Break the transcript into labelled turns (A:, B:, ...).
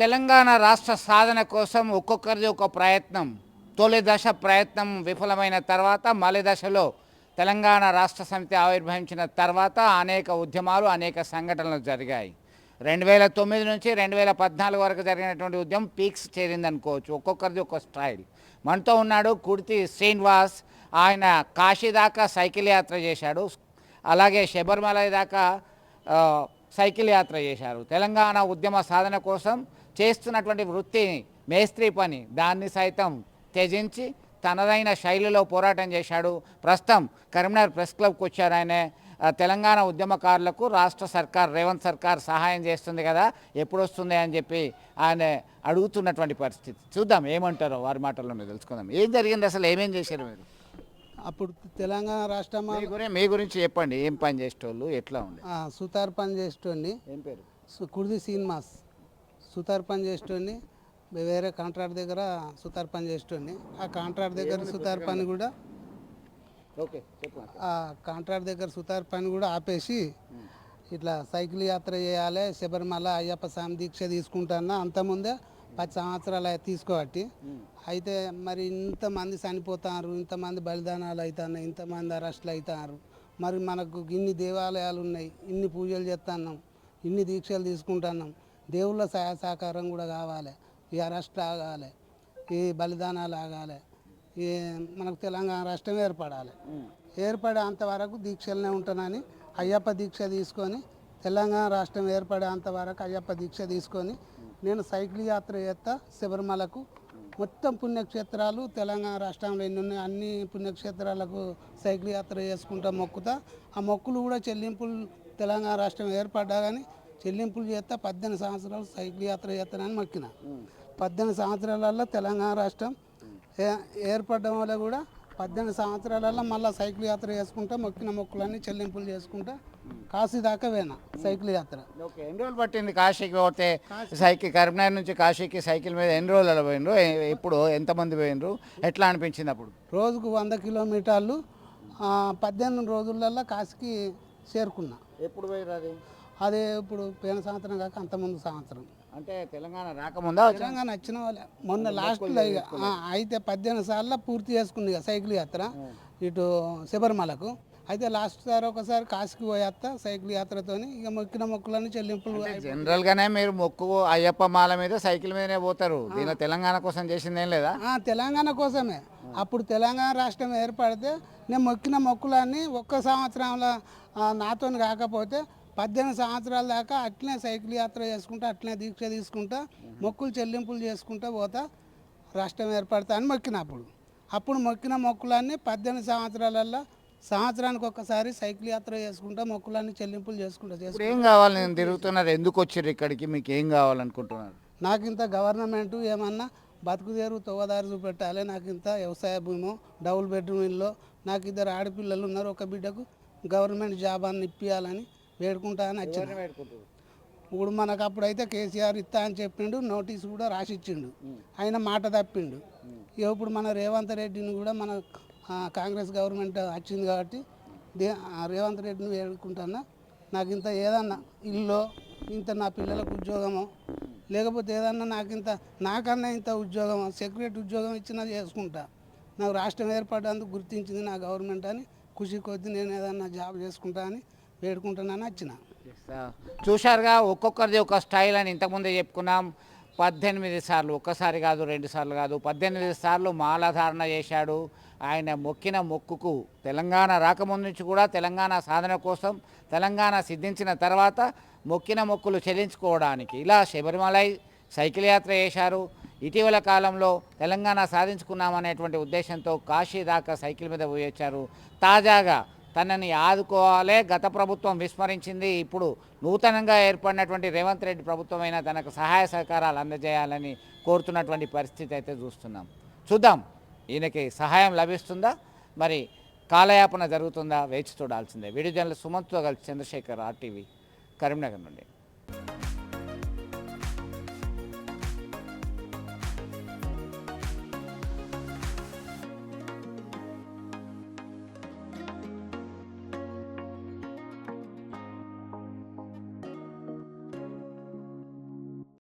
A: తెలంగాణ రాష్ట్ర సాధన కోసం ఒక్కొక్కరిది ఒక ప్రయత్నం. తొలి దశ ప్రయత్నం విఫలమైన తర్వాత మలి దశలో తెలంగాణ రాష్ట్ర సమితి ఆవిర్భవించిన తర్వాత అనేక ఉద్యమాలు అనేక సంఘటనలు జరిగాయి. రెండు వేల తొమ్మిది నుంచి రెండు వేల పద్నాలుగు వరకు జరిగినటువంటి ఉద్యమం పీక్స్ చేరిందనుకోవచ్చు. ఒక్కొక్కరిది ఒక స్టైల్. మనతో ఉన్నాడు కుర్తి శ్రీనివాస్. ఆయన కాశీ దాకా సైకిల్ యాత్ర చేశాడు. అలాగే శబరిమల దాకా సైకిల్ యాత్ర చేశారు. తెలంగాణ ఉద్యమ సాధన కోసం చేస్తున్నటువంటి వృత్తి మేస్త్రి పని. దాన్ని సైతం త్యజించి తనదైన శైలిలో పోరాటం చేశాడు. ప్రస్తుతం కరీంనగర్ ప్రెస్ క్లబ్కి వచ్చారు ఆయన. తెలంగాణ ఉద్యమకారులకు రాష్ట్ర సర్కార్ రేవంత్ సర్కార్ సహాయం చేస్తుంది కదా ఎప్పుడు వస్తుంది అని చెప్పి ఆయన అడుగుతున్నటువంటి పరిస్థితి. చూద్దాం ఏమంటారో వారి మాటల్లో మీరు తెలుసుకుందాం. ఏం జరిగింది అసలు? ఏమేం చేశారు మీరు?
B: అప్పుడు తెలంగాణ రాష్ట్రం
A: మీ గురించి మీ గురించి చెప్పండి. ఏం పని చేసేటోళ్ళు? ఎట్లా ఉండే?
B: సుతార్ పని చేసేటోడిని.
A: ఏం పేరు?
B: కుర్ది సినిమాస్ సుతార్ పని చేసేటోడిని వేరే కాంట్రాక్ట్ దగ్గర సుతార్ పని చేసేటోడిని. ఆ కాంట్రాక్ట్ దగ్గర సుతార్ పని కూడా
A: ఓకే
B: ఆ కాంట్రాక్ట్ దగ్గర సుతార్ పని కూడా ఆపేసి ఇట్లా సైకిల్ యాత్ర చేయాలి శబరిమల అయ్యప్ప స్వామి దీక్ష తీసుకుంటానా అంతకుముందే పది సంవత్సరాలు తీసుకోబట్టి. అయితే మరి ఇంతమంది చనిపోతారు ఇంతమంది బలిదానాలు అవుతున్నాయి ఇంతమంది అరెస్టులు అవుతారు మరి మనకు ఇన్ని దేవాలయాలు ఉన్నాయి ఇన్ని పూజలు చేస్తున్నాం ఇన్ని దీక్షలు తీసుకుంటున్నాం. దేవుళ్ళ సహాయ సహకారం కూడా కావాలి. ఈ అరెస్ట్ ఆగాలి. ఈ బలిదానాలు ఆగాలి. ఈ మనకు తెలంగాణ రాష్ట్రం ఏర్పడాలి. ఏర్పడే అంతవరకు దీక్షలనే ఉంటానని అయ్యప్ప దీక్ష తీసుకొని తెలంగాణ రాష్ట్రం ఏర్పడే అంతవరకు అయ్యప్ప దీక్ష తీసుకొని నేను సైకిల్ యాత్ర చేస్తా శబరిమలకు. మొత్తం పుణ్యక్షేత్రాలు తెలంగాణ రాష్ట్రంలో ఎన్ని ఉన్నాయి? అన్ని పుణ్యక్షేత్రాలకు సైకిల్ యాత్ర చేసుకుంటా మొక్కుతా. ఆ మొక్కులు కూడా చెల్లింపులు తెలంగాణ రాష్ట్రం ఏర్పడ్డా కానీ చెల్లింపులు చేస్తా పద్దెనిమిది సంవత్సరాలు సైకిల్ యాత్ర చేస్తానని మొక్కిన. పద్దెనిమిది సంవత్సరాలలో తెలంగాణ రాష్ట్రం ఏర్పడడం వల్ల కూడా పద్దెనిమిది సంవత్సరాలలో మళ్ళీ సైకిల్ యాత్ర చేసుకుంటా మొక్కిన మొక్కులన్నీ చెల్లింపులు చేసుకుంటా కాశీ దాకా పోయినా సైకిల్ యాత్ర.
A: ఓకే ఎన్ని రోజులు పట్టింది కాశీకి పోతే? సైకిల్ కరీంనగర్ నుంచి కాశీకి సైకిల్ మీద ఎన్ని రోజులు పోయినరు ఎప్పుడు ఎంతమంది పోయినరు ఎట్లా అనిపించింది అప్పుడు?
B: రోజుకు వంద కిలోమీటర్లు పద్దెనిమిది రోజులలో కాశీకి చేరుకున్నా.
A: ఎప్పుడు పోయిరు అది
B: ఇప్పుడు పోయిన సంవత్సరం కాక అంతకుముందు సంవత్సరం.
A: అంటే తెలంగాణ రాకముందా?
B: తెలంగాణ వచ్చిన వాళ్ళే. మొన్న లాస్ట్లో అయితే పద్దెనిమిది సార్లు పూర్తి చేసుకుంది ఇక సైకిల్ యాత్ర. ఇటు శబరిమలకు. అయితే లాస్ట్ సారి ఒకసారి కాశీకి పోయేస్తా సైకిల్ యాత్రతోని ఇక మొక్కిన మొక్కులని చెల్లింపులు
A: జనరల్ గానే మీరు మొక్కు అయ్యప్ప మాల మీద సైకిల్ మీదనే పోతారు. దీనిలో తెలంగాణ కోసం చేసింది ఏం లేదా?
B: తెలంగాణ కోసమే. అప్పుడు తెలంగాణ రాష్ట్రం ఏర్పడితే నేను మొక్కిన మొక్కులన్నీ ఒక్క సంవత్సరంలో నాతో కాకపోతే పద్దెనిమిది సంవత్సరాల దాకా అట్లనే సైకిల్ యాత్ర చేసుకుంటా అట్లనే దీక్ష తీసుకుంటా మొక్కులు చెల్లింపులు చేసుకుంటా పోతా రాష్ట్రం ఏర్పడతా అని మొక్కిన అప్పుడు అప్పుడు మొక్కిన మొక్కులన్నీ పద్దెనిమిది సంవత్సరాలలో సంవత్సరానికి ఒక్కసారి సైకిల్ యాత్ర చేసుకుంటా మొక్కులన్నీ చెల్లింపులు చేసుకుంటా చేసుకుంటా.
A: ఏం కావాలి? నేను తిరుగుతున్నారు. ఎందుకు వచ్చారు ఇక్కడికి? మీకు ఏం కావాలనుకుంటున్నారు?
B: నాకు ఇంత గవర్నమెంట్ ఏమన్నా బతుకు తెరువు తవ్వదారి చూపెట్టాలి నాకు ఇంత వ్యవసాయ భూమి డబుల్ బెడ్రూమ్ ఇల్లు నాకు ఇద్దరు ఆడపిల్లలు ఉన్నారు ఒక బిడ్డకు గవర్నమెంట్ జాబ్ అని ఇప్పియాలని వేడుకుంటా అని వచ్చిన ఇప్పుడు మనకు అప్పుడైతే కేసీఆర్ ఇస్తా అని చెప్పిండు నోటీస్ కూడా రాసిచ్చిండు. ఆయన మాట తప్పిండు. ఇప్పుడు మన రేవంత్ రెడ్డిని కూడా మన కాంగ్రెస్ గవర్నమెంట్ వచ్చింది కాబట్టి రేవంత్ రెడ్డిని వేడుకుంటున్నా నాకు ఇంత ఏదన్నా ఇల్లు ఇంత నా పిల్లలకు ఉద్యోగము లేకపోతే ఏదన్నా నాకు ఇంత నాకన్నా ఇంత ఉద్యోగం సెక్రటరీ ఉద్యోగం ఇచ్చినా చేసుకుంటా. నాకు రాష్ట్రం ఏర్పడేందుకు గుర్తించింది నా గవర్నమెంట్ అని ఖుషి కొద్ది నేను ఏదన్నా జాబ్ చేసుకుంటా అని వేడుకుంటున్నాను వచ్చిన.
A: చూశారుగా ఒక్కొక్కరిది ఒక స్టైల్ అని ఇంతకుముందే చెప్పుకున్నాం. పద్దెనిమిది సార్లు ఒక్కసారి కాదు రెండు సార్లు కాదు. పద్దెనిమిది సార్లు మాలాధారణ చేశాడు. ఆయన మొక్కిన మొక్కుకు తెలంగాణ రాకముందు నుంచి కూడా తెలంగాణ సాధన కోసం తెలంగాణ సిద్ధించిన తర్వాత మొక్కిన మొక్కులు చెల్లించుకోవడానికి ఇలా శబరిమలై సైకిల్ యాత్ర చేశారు. ఇటీవల కాలంలో తెలంగాణ సాధించుకున్నామనేటువంటి ఉద్దేశంతో కాశీ దాకా సైకిల్ మీద పోయి వచ్చారు. తాజాగా తనని ఆదుకోవాలే గత ప్రభుత్వం విస్మరించింది. ఇప్పుడు నూతనంగా ఏర్పడినటువంటి రేవంత్ రెడ్డి ప్రభుత్వం అయినా తనకు సహాయ సహకారాలు అందజేయాలని కోరుతున్నటువంటి పరిస్థితి అయితే చూస్తున్నాం. చూద్దాం. ఈయనకి సహాయం లభిస్తుందా? మరి కాలయాపన జరుగుతుందా? వేచి చూడాల్సిందే. వీడియో జర్నలిస్ట్ సుమంత్తో కలిసి చంద్రశేఖర్ ఆర్టీవీ కరీంనగర్ నుండి.